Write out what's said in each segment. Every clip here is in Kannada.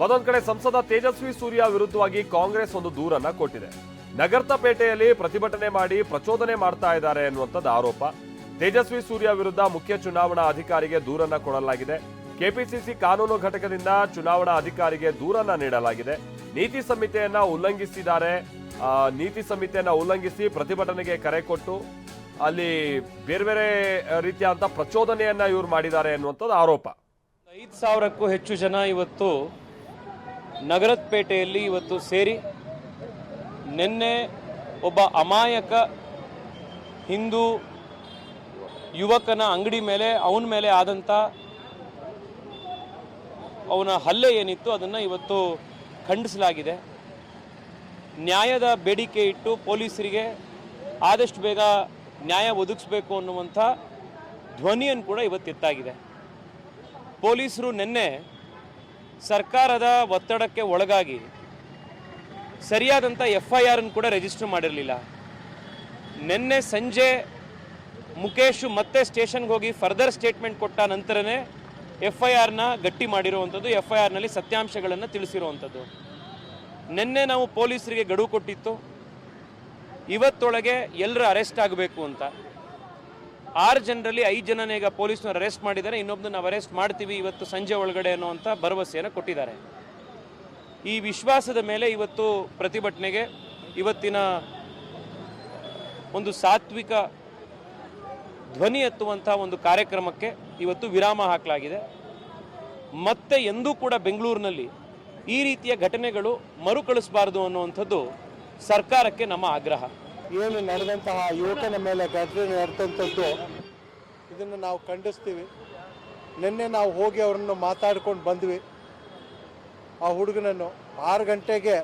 ಮತ್ತೊಂದ್ ಕಡೆ ಸಂಸದ ತೇಜಸ್ವಿ ಸೂರ್ಯ ವಿರುದ್ಧವಾಗಿ ಕಾಂಗ್ರೆಸ್ ಒಂದು ದೂರನ್ನ ಕೊಟ್ಟಿದೆ. ನಗರ್ತಪೇಟೆಯಲ್ಲಿ ಪ್ರತಿಭಟನೆ ಮಾಡಿ ಪ್ರಚೋದನೆ ಮಾಡ್ತಾ ಇದ್ದಾರೆ ಎನ್ನುವಂಥದ್ದು ಆರೋಪ. ತೇಜಸ್ವಿ ಸೂರ್ಯ ವಿರುದ್ಧ ಮುಖ್ಯ ಚುನಾವಣಾ ಅಧಿಕಾರಿಗೆ ದೂರನ್ನ ಕೊಡಲಾಗಿದೆ. ಕೆಪಿಸಿಸಿ ಕಾನೂನು ಘಟಕದಿಂದ ಚುನಾವಣಾ ಅಧಿಕಾರಿಗೆ ದೂರನ್ನ ನೀಡಲಾಗಿದೆ. ನೀತಿ ಸಂಹಿತೆಯನ್ನ ಉಲ್ಲಂಘಿಸಿದ್ದಾರೆ. ನೀತಿ ಸಂಹಿತೆಯನ್ನ ಉಲ್ಲಂಘಿಸಿ ಪ್ರತಿಭಟನೆಗೆ ಕರೆ ಕೊಟ್ಟು ಅಲ್ಲಿ ಬೇರೆ ಬೇರೆ ರೀತಿಯಾದಂಥ ಪ್ರಚೋದನೆಯನ್ನ ಇವ್ರು ಮಾಡಿದ್ದಾರೆ ಎನ್ನುವಂಥದ್ದು ಆರೋಪ. ಐದು ಸಾವಿರಕ್ಕೂ ಹೆಚ್ಚು ಜನ ಇವತ್ತು ನಗರದ ಪೇಟೆಯಲ್ಲಿ ಇವತ್ತು ಸೇರಿ ನಿನ್ನೆ ಒಬ್ಬ ಅಮಾಯಕ ಹಿಂದೂ ಯುವಕನ ಅಂಗಡಿ ಮೇಲೆ, ಅವನ ಮೇಲೆ ಆದಂಥ ಅವನ ಹಲ್ಲೆ ಏನಿತ್ತು ಅದನ್ನು ಇವತ್ತು ಖಂಡಿಸಲಾಗಿದೆ. ನ್ಯಾಯದ ಬೇಡಿಕೆ ಇಟ್ಟು ಪೊಲೀಸರಿಗೆ ಆದಷ್ಟು ಬೇಗ ನ್ಯಾಯ ಒದಗಿಸ್ಬೇಕು ಅನ್ನುವಂಥ ಧ್ವನಿಯನ್ನು ಕೂಡ ಇವತ್ತು ಎತ್ತಾಗಿದೆ. ಪೊಲೀಸರು ನಿನ್ನೆ ಸರ್ಕಾರದ ಒತ್ತಡಕ್ಕೆ ಒಳಗಾಗಿ ಸರಿಯಾದಂಥ ಎಫ್ ಐ ಆರನ್ನು ಕೂಡ ರಿಜಿಸ್ಟರ್ ಮಾಡಿರಲಿಲ್ಲ. ನಿನ್ನೆ ಸಂಜೆ ಮುಖೇಶ್ ಮತ್ತೆ ಸ್ಟೇಷನ್ಗೆ ಹೋಗಿ ಫರ್ದರ್ ಸ್ಟೇಟ್ಮೆಂಟ್ ಕೊಟ್ಟ ನಂತರನೇ ಎಫ್ ಐ ಆರ್ನ ಗಟ್ಟಿ ಮಾಡಿರುವಂಥದ್ದು ಎಫ್ ಐ ಆರ್ನಲ್ಲಿ ಸತ್ಯಾಂಶಗಳನ್ನು ತಿಳಿಸಿರುವಂಥದ್ದು. ನಿನ್ನೆ ನಾವು ಪೊಲೀಸರಿಗೆ ಗಡುವು ಕೊಟ್ಟಿತ್ತು. ಇವತ್ತೊಳಗೆ ಎಲ್ಲರೂ ಅರೆಸ್ಟ್ ಆಗಬೇಕು ಅಂತ. ಆರು ಜನರಲ್ಲಿ ಐದು ಜನನೇ ಈಗ ಪೊಲೀಸ್ನವ್ರು ಅರೆಸ್ಟ್ ಮಾಡಿದ್ದಾರೆ. ಇನ್ನೊಬ್ಬನ ನಾವು ಅರೆಸ್ಟ್ ಮಾಡ್ತೀವಿ. ಇವತ್ತು ಸಂಜೆ ಒಳಗಡೆ ಅನ್ನುವಂಥ ಭರವಸೆಯನ್ನು ಕೊಟ್ಟಿದ್ದಾರೆ. ಈ ವಿಶ್ವಾಸದ ಮೇಲೆ ಇವತ್ತು ಪ್ರತಿಭಟನೆಗೆ ಇವತ್ತಿನ ಒಂದು ಸಾತ್ವಿಕ ಧ್ವನಿ ಎತ್ತುವಂಥ ಒಂದು ಕಾರ್ಯಕ್ರಮಕ್ಕೆ ಇವತ್ತು ವಿರಾಮ ಹಾಕಲಾಗಿದೆ. ಮತ್ತೆ ಎಂದೂ ಕೂಡ ಬೆಂಗಳೂರಿನಲ್ಲಿ ಈ ರೀತಿಯ ಘಟನೆಗಳು ಮರುಕಳಿಸಬಾರದು ಅನ್ನುವಂಥದ್ದು ಸರ್ಕಾರಕ್ಕೆ ನಮ್ಮ ಆಗ್ರಹ. ಏನು ನಡೆದಂತಹ ಯುವಕನ ಮೇಲೆ ಘಟನೆ ನಡೆದಂಥದ್ದು ಇದನ್ನು ನಾವು ಖಂಡಿಸ್ತೀವಿ. ನಿನ್ನೆ ನಾವು ಹೋಗಿ ಅವರನ್ನು ಮಾತಾಡ್ಕೊಂಡು ಬಂದ್ವಿ. ಆ ಹುಡುಗನನ್ನು ಆರು ಗಂಟೆಗೆ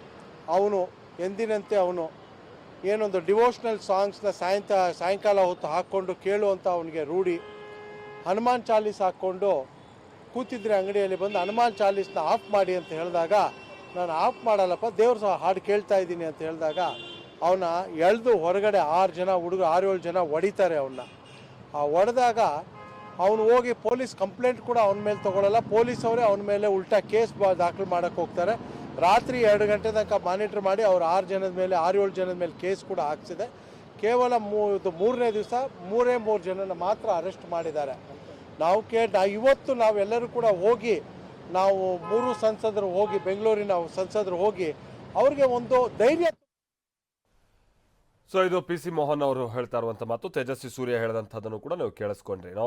ಅವನು, ಎಂದಿನಂತೆ ಅವನು ಏನೊಂದು ಡಿವೋಷ್ನಲ್ ಸಾಂಗ್ಸ್ನ ಸಾಯಂತ, ಸಾಯಂಕಾಲ ಹೊತ್ತು ಹಾಕ್ಕೊಂಡು ಕೇಳುವಂಥ ಅವನಿಗೆ ರೂಢಿ. ಹನುಮಾನ್ ಚಾಲೀಸ್ ಹಾಕ್ಕೊಂಡು ಕೂತಿದ್ರೆ ಅಂಗಡಿಯಲ್ಲಿ ಬಂದು, ಹನುಮಾನ್ ಚಾಲೀಸ್ನ ಆಫ್ ಮಾಡಿ ಅಂತ ಹೇಳಿದಾಗ, ನಾನು ಆಫ್ ಮಾಡಲ್ಲಪ್ಪ, ದೇವ್ರ ಸಹ ಹಾಡು ಕೇಳ್ತಾ ಇದ್ದೀನಿ ಅಂತ ಹೇಳಿದಾಗ ಅವನ ಎಳೆದು ಹೊರಗಡೆ ಆರು ಜನ ಹುಡುಗರು, ಆರು ಏಳು ಜನ ಹೊಡಿತಾರೆ ಅವನ್ನ ಆ ಹೊಡೆದಾಗ ಅವನು ಹೋಗಿ ಪೊಲೀಸ್ ಕಂಪ್ಲೇಂಟ್ ಕೂಡ ಅವನ ಮೇಲೆ ತಗೊಳ್ಳಲ್ಲ ಪೊಲೀಸ್ ಅವರೇ ಅವನ ಮೇಲೆ ಉಲ್ಟಾ ಕೇಸ್ ದಾಖಲು ಮಾಡೋಕ್ಕೆ ಹೋಗ್ತಾರೆ. ರಾತ್ರಿ ಎರಡು ಗಂಟೆ ತನಕ ಮಾನಿಟ್ರ್ ಮಾಡಿ ಅವ್ರು ಆರು ಜನದ ಮೇಲೆ, ಆರು ಏಳು ಜನದ ಮೇಲೆ ಕೇಸ್ ಕೂಡ ಹಾಕ್ಸಿದೆ. ಕೇವಲ ಮೂ ಮೂರನೇ ದಿವಸ ಮೂರೇ ಮೂರು ಜನನ ಮಾತ್ರ ಅರೆಸ್ಟ್ ಮಾಡಿದ್ದಾರೆ. ನಾವು ಕೇ ನಾ- ಇವತ್ತು ನಾವೆಲ್ಲರೂ ಕೂಡ ಹೋಗಿ, ನಾವು ಮೂರು ಸಂಸದರು ಹೋಗಿ, ಬೆಂಗಳೂರಿನ ಸಂಸದರು ಹೋಗಿ, ಅವ್ರಿಗೆ ಒಂದು ಧೈರ್ಯ ಸೊ ಇದು ಪಿ ಸಿ ಮೋಹನ್ ಅವರು ಹೇಳ್ತಾ ಇರುವಂತ ಮಾತು. ತೇಜಸ್ವಿ ಸೂರ್ಯ ಹೇಳಿದಂಥದ್ದನ್ನು ಕೂಡ ನೀವು ಕೇಳಿಸ್ಕೊಂಡ್ರಿ.